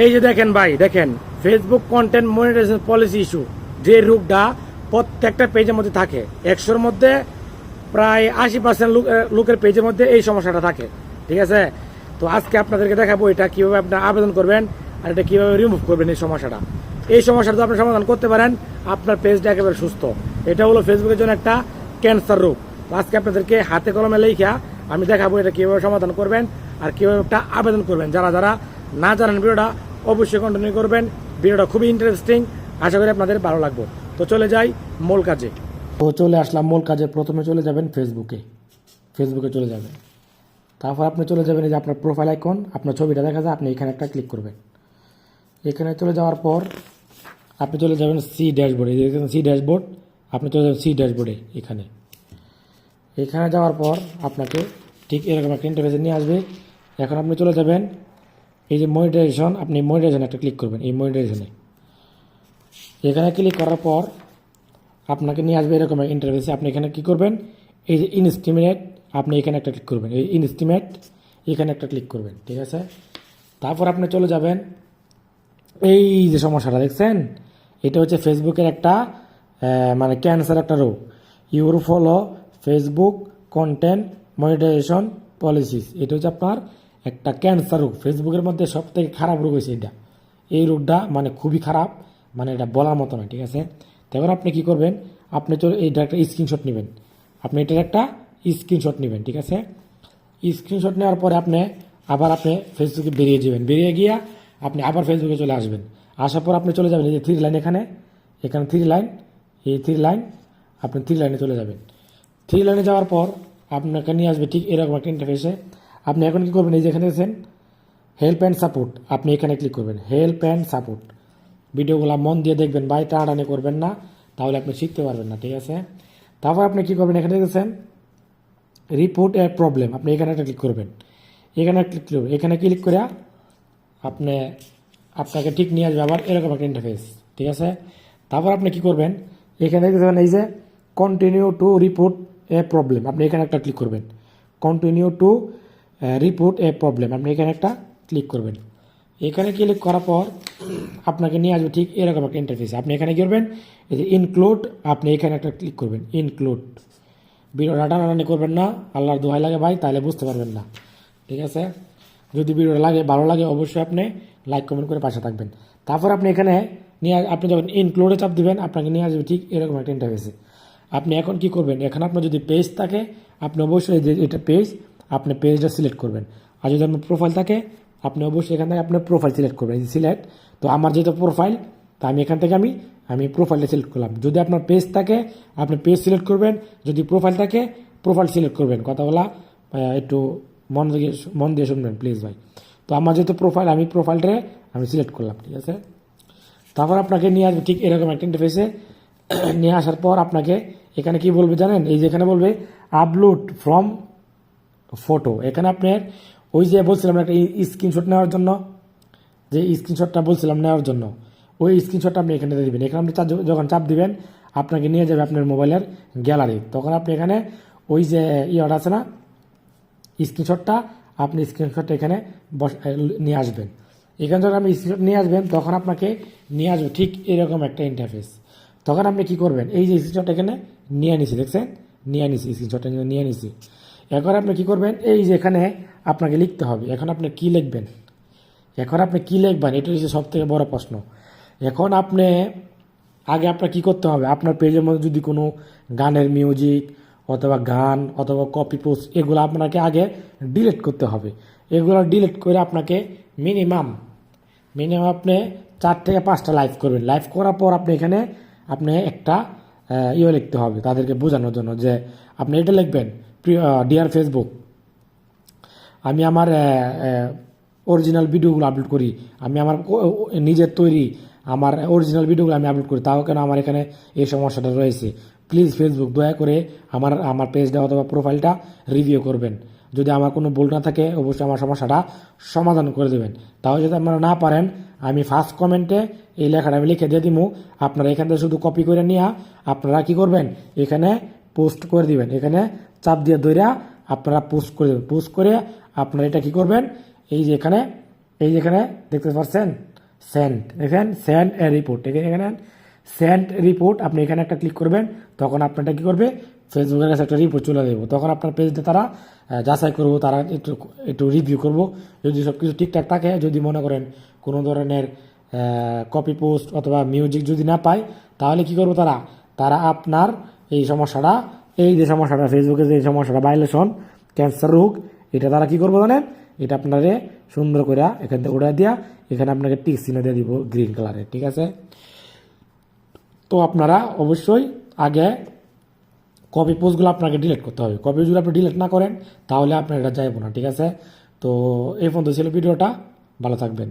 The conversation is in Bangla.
এই যে দেখেন ভাই, দেখেন Facebook content monetisation policy issue যে রোগটা প্রত্যেকটা পেজের মধ্যে থাকে। একশোর মধ্যে প্রায় আশি পার্সেন্ট লোকের পেজের মধ্যে এই সমস্যাটা থাকে, ঠিক আছে? তো আজকে আপনাদেরকে দেখাবো এটা কীভাবে আপনার আবেদন করবেন আর এটা কীভাবে রিমুভ করবেন এই সমস্যাটা। এই সমস্যাটা আপনি সমাধান করতে পারেন, আপনার পেজটা একেবারে সুস্থ। এটা হলো ফেসবুকের জন্য একটা ক্যান্সার রোগ তো আজকে আপনাদেরকে হাতে কলমে লেখা আমি দেখাবো এটা কীভাবে সমাধান করবেন আর কীভাবে একটা আবেদন করবেন। যারা যারা না জানেন ভিডিওটা, অবশ্যই কন্টিনিউ করবেন। ভিডিওটা খুবই ইন্টারেস্টিং আশা করি আপনাদের ভালো লাগবে। তো চলে যাই মূল কাজে। তো চলে আসলাম মূল কাজে। প্রথমে চলে যাবেন ফেসবুকে ফেসবুকে চলে যাবেন। তারপর আপনি চলে যাবেন এই যে আপনার প্রোফাইল আইকন আপনার ছবিটা দেখা যায়, আপনি এখানে একটা ক্লিক করবেন। এখানে চলে যাওয়ার পর আপনি চলে যাবেন সি ড্যাশবোর্ডে দেখছেন সি ড্যাশবোর্ড আপনি চলে যাবেন সি ড্যাশবোর্ডে এখানে। এখানে যাওয়ার পর আপনাকে ঠিক এরকম একটা ইন্টারফেসে নিয়ে আসবে। এখন আপনি চলে যাবেন এই যে মনিটাইজেশন আপনি মনিটাইজেশন একটা ক্লিক করবেন, এই মনিটাইজেশনে এখানে ক্লিক করার পর আপনাকে নিয়ে আসবে এরকম ইন্টারফেসে আপনি এখানে কি করবেন? এই যে ইনস্টিমেট আপনি এখানে একটা ক্লিক করবেন। এই ইনস্টিমেট এখানে একটা ক্লিক করবেন, ঠিক আছে? তারপর আপনি চলে যাবেন। এই যে সমস্যাটা, দেখছেন? এটা হচ্ছে ফেসবুকের একটা মানে ক্যান্সার একটা রোগ। Your follow Facebook content monetisation policies এটা হচ্ছে আপনার একটা ক্যান্সার রোগ। ফেসবুকের মধ্যে সব থেকে খারাপ রোগ হয়েছে এটা। এই রোগটা মানে খুবই খারাপ মানে এটা বলার মতো নয়, ঠিক আছে? তারপর আপনি কি করবেন? আপনি চলে এইটা একটা স্ক্রিনশট নেবেন। আপনি এটার একটা স্ক্রিনশট নেবেন, ঠিক আছে? স্ক্রিনশট নেওয়ার পরে আপনি আবার আপনি ফেসবুকে বেরিয়ে যাবেন। বেরিয়ে গিয়া আপনি আবার ফেসবুকে চলে আসবেন। আসার পর আপনি চলে যাবেন এই যে থ্রি লাইন এখানে। এখানে থ্রি লাইন এই থ্রি লাইন আপনি থ্রি লাইনে চলে যাবেন। থ্রি লাইনে যাওয়ার পর আপনাকে নিয়ে আসবে ঠিক এরকম একটা ইন্টারফেসে আপনি এখন কী করবেন? এই যে এখানে দেখছেন হেল্প অ্যান্ড সাপোর্ট আপনি এখানে ক্লিক করবেন হেল্প অ্যান্ড সাপোর্ট ভিডিওগুলো মন দিয়ে দেখবেন, ভাই টানাটানি করবেন না, তাহলে আপনি শিখতে পারবেন না, ঠিক আছে? তারপর আপনি কী করবেন? এখানে দেখছেন রিপোর্ট এ প্রবলেম আপনি এখানে একটা ক্লিক করবেন। এখানে ক্লিক করবেন। এখানে ক্লিক করে আপনি, আপনাকে ঠিক নিয়ে আসবে আবার এরকম একটা ইন্টারফেস ঠিক আছে? তারপর আপনি কি করবেন? এখানে দেখবেন, এই যে continue to report a problem আপনি এখানে একটা ক্লিক করবেন। Continue to report a problem আপনি এখানে একটা ক্লিক করবেন। এখানে ক্লিক করার পর আপনাকে নিয়ে আসবে ঠিক এরকম একটা ইন্টারফেস আপনি এখানে করবেন? এই যে ইনক্লুড আপনি এখানে একটা ক্লিক করবেন। ইনক্লুড ভিডিও রাটারানি করবেন না। আল্লাহর দোহাই লাগে ভাই, তাহলে বুঝতে পারবেন না। ঠিক আছে? যদি ভিডিওটা লাগে, ভালো লাগে, অবশ্যই আপনি লাইক কমেন্ট করে পাশে থাকবেন। তারপর আপনি এখানে নিয়ে আপনি যখন ইনক্লুডে চাপ দেবেন, আপনাকে নিয়ে আসবে ঠিক এরকম একটা ইন্টারফেসে আপনি এখন কি করবেন? এখানে আপনার যদি পেজ থাকে, আপনি অবশ্যই এটা পেজ আপনি পেজটা সিলেক্ট করবেন। আর যদি আপনার প্রোফাইল থাকে, আপনি অবশ্যই এখান থেকে আপনার প্রোফাইল সিলেক্ট করবেন। সিলেক্ট তো আমার যেহেতু প্রোফাইল তা আমি এখান থেকে আমি আমি প্রোফাইলটা সিলেক্ট করলাম। যদি আপনার পেজ থাকে, আপনি পেজ সিলেক্ট করবেন। যদি প্রোফাইল থাকে প্রোফাইল সিলেক্ট করবেন। কথা বলা একটু মন দিয়ে মন দিয়ে শুনবেন প্লিজ ভাই। তো আমার যেহেতু প্রোফাইল আমি প্রোফাইলটা আমি সিলেক্ট করলাম, ঠিক আছে? তারপর আপনাকে নিয়ে আসবে, ঠিক এরকম একটা ইন্টারফেসে নিয়ে আসার পর আপনাকে এখানে কি বলবে জানেন? এই যে এখানে বলবে আপলোড ফ্রম ফটো এখানে আপনার ওই যে বলছিলাম একটা স্ক্রিনশট নেওয়ার জন্য, যে স্ক্রিনশটটা বলছিলাম নেওয়ার জন্য, ওই স্ক্রিনশটটা আপনি এখানে দিবেন। এখানে আপনি যখন চাপ দিবেন, আপনাকে নিয়ে যাবে আপনার মোবাইলের গ্যালারি। তখন আপনি এখানে ওই যে ইয়েটা আছে না স্ক্রিনশটটা আপনি স্ক্রিনশটটা এখানে নিয়ে আসবেন। এখানে যখন আপনি স্ক্রিনশট নিয়ে আসবেন, তখন আপনাকে নিয়ে আসবে ঠিক এরকম একটা ইন্টারফেস তখন আপনি কি করবেন, এই যে স্ক্রিনশট এখানে নিয়ে নিছি, দেখছেন? নিয়ে নিছি স্ক্রিনশটটা নিয়ে নিছি। এখন আপনি কি করবেন? এই যে এখানে আপনাকে লিখতে হবে। এখন আপনি কি লিখবেন? এখন আপনি কি লিখবেন? এটা হচ্ছে সব থেকে বড় প্রশ্ন। এখন আপনি, আগে আপনার কি করতে হবে? আপনার পেজের মধ্যে যদি কোনো গানের মিউজিক অথবা গান অথবা কপি পোস্ট এগুলো আপনাকে আগে ডিলিট করতে হবে। এগুলো ডিলিট করে আপনাকে মিনিমাম মিনিমাম আপনি চার থেকে পাঁচটা লাইভ করবেন। লাইভ করার পর আপনি এখানে আপনি একটা ইয়ে লিখতে হবে তাদেরকে বোঝানোর জন্য যে আপনি এটা লিখবেন। ডিয়ার ফেসবুক আমি আমার অরিজিনাল ভিডিওগুলো আপলোড করি। আমি আমার নিজের তৈরি আমার অরিজিনাল ভিডিওগুলো আমি আপলোড করি। তাও কেন আমার এখানে এই সমস্যাটা রয়েছে? প্লিজ ফেসবুক দয়া করে আমার আমার পেজটা অথবা প্রোফাইলটা রিভিউ করবেন। যদি আমার কোনো ভুল না থাকে, অবশ্যই আমার সমস্যাটা সমাধান করে দেবেন। তাও যদি আপনারা না পারেন, আমি ফার্স্ট কমেন্টে এই লেখাটা আমি লিখে দিয়ে দিব আপনারা এখান থেকে শুধু কপি করে নিয়ে আপনারা কি করবেন? এখানে পোস্ট করে দিবেন। এখানে চাপ দিয়ে ধইরা আপনারা পোস্ট করে দেবেন। পোস্ট করে আপনারা এটা কি করবেন? এই যে এখানে, এই যে এখানে দেখতে পাচ্ছেন? সেন্ট দেখেন সেন্ট এ রিপোর্ট এখানে সেন্ট রিপোর্ট আপনি এখানে একটা ক্লিক করবেন, তখন আপনারটা কি করবে? ফেসবুকের কাছে একটা রিপোর্ট চলে দেবো তখন আপনার পেজটা তারা যাচাই করব, তারা একটু একটু রিভিউ করব। যদি সব কিছু ঠিকঠাক থাকে, যদি মনে করেন কোনো ধরনের কপি পোস্ট অথবা মিউজিক যদি না পায়, তাহলে কি করব তারা? তারা আপনার এই সমস্যাটা এই যে সমস্যাটা ফেসবুকে যে সমস্যাটা ভাইলেশন ক্যান্সার রোগ, এটা তারা কি করব জানেন? এটা আপনারে সুন্দর করে এখান থেকে উড়াই দিয়া, এখানে আপনাকে টিক দিয়ে দিব গ্রিন কালারে ঠিক আছে? তো আপনারা অবশ্যই আগে কপি পোস্টগুলো আপনাকে ডিলিট করতে হবে। কপি যদি আপনি ডিলিট না করেন, তাহলে আপনার এটা যাইব না, ঠিক আছে? তো এই পর্যন্ত ছিল ভিডিওটা, ভালো থাকবেন।